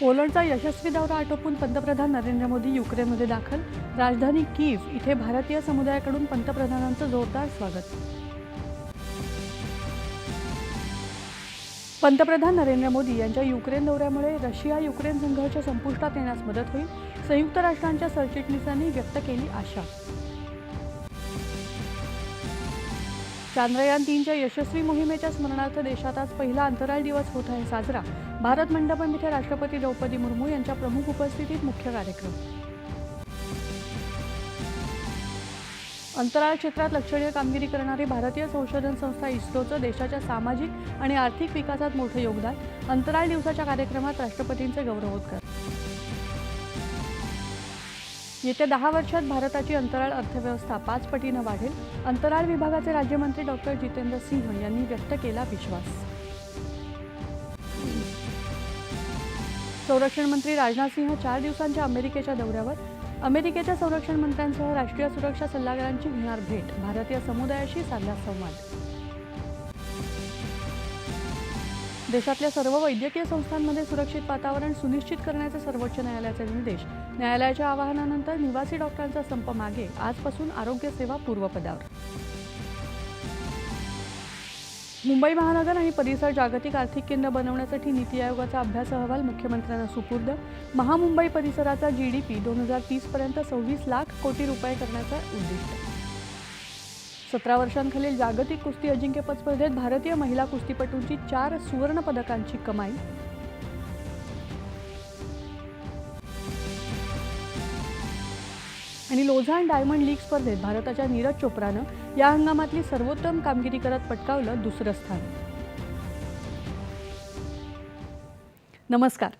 पोलंडचा यशस्वी दौरा आटोपून पंतप्रधान नरेंद्र मोदी युक्रेनमध्ये दाखल. राजधानी कीव इथे भारतीय समुदायाकडून पंतप्रधानांचं जोरदार स्वागत. पंतप्रधान नरेंद्र मोदी यांच्या युक्रेन दौऱ्यामुळे रशिया युक्रेन संघर्ष संपुष्टात येण्यास मदत होईल. संयुक्त राष्ट्रांच्या सरचिटणीसांनी व्यक्त केली आशा. चांद्रयान तीनच्या यशस्वी मोहिमेच्या स्मरणार्थ देशात आज पहिला अंतराळ दिवस होत आहे साजरा. भारत मंडपम इथे राष्ट्रपती द्रौपदी मुर्मू यांच्या प्रमुख उपस्थितीत मुख्य कार्यक्रम. अंतराळ क्षेत्रात लक्षणीय कामगिरी करणारी भारतीय संशोधन संस्था इस्रोचं देशाच्या सामाजिक आणि आर्थिक विकासात मोठं योगदान. अंतराळ दिवसाच्या कार्यक्रमात राष्ट्रपतींचे गौरवोद्गार येत्या दहा वर्षात भारताची अंतराळ अर्थव्यवस्था पाच पटीनं वाढेल. अंतराळ विभागाचे राज्यमंत्री डॉक्टर जितेंद्र सिंह यांनी व्यक्त केला विश्वास. संरक्षण मंत्री राजनाथ सिंह चार दिवसांच्या अमेरिकेच्या दौऱ्यावर. अमेरिकेच्या संरक्षण मंत्र्यांसह राष्ट्रीय सुरक्षा सल्लागारांची घेणार भेट. भारतीय समुदायाशी साधला संवाद. देशातल्या सर्व वैद्यकीय संस्थांमध्ये सुरक्षित वातावरण सुनिश्चित करण्याचे सर्वोच्च न्यायालयाचे निर्देश. न्यायालयाच्या आवाहनानंतर निवासी डॉक्टरांचा संप मागे आजपासून आरोग्य सेवा पूर्वपदावर. मुंबई महानगर आणि परिसर जागतिक आर्थिक केंद्र बनवण्यासाठी नीती आयोगाचा अभ्यास अहवाल मुख्यमंत्र्यांना सुपूर्द. महामुंबई परिसराचा जीडीपी दोन हजार तीसपर्यंत सव्वीस लाख कोटी रुपये करण्याचं उद्दिष्ट. सतरा वर्षांखालील जागतिक कुस्ती अजिंक्यपद स्पर्धेत भारतीय महिला कुस्तीपटूंची चार सुवर्ण पदकांची कमाई. आणि लोझान डायमंड लीग स्पर्धेत भारताच्या नीरज चोप्रानं या हंगामातली सर्वोत्तम कामगिरी करत पटकावलं दुसरं स्थान. नमस्कार.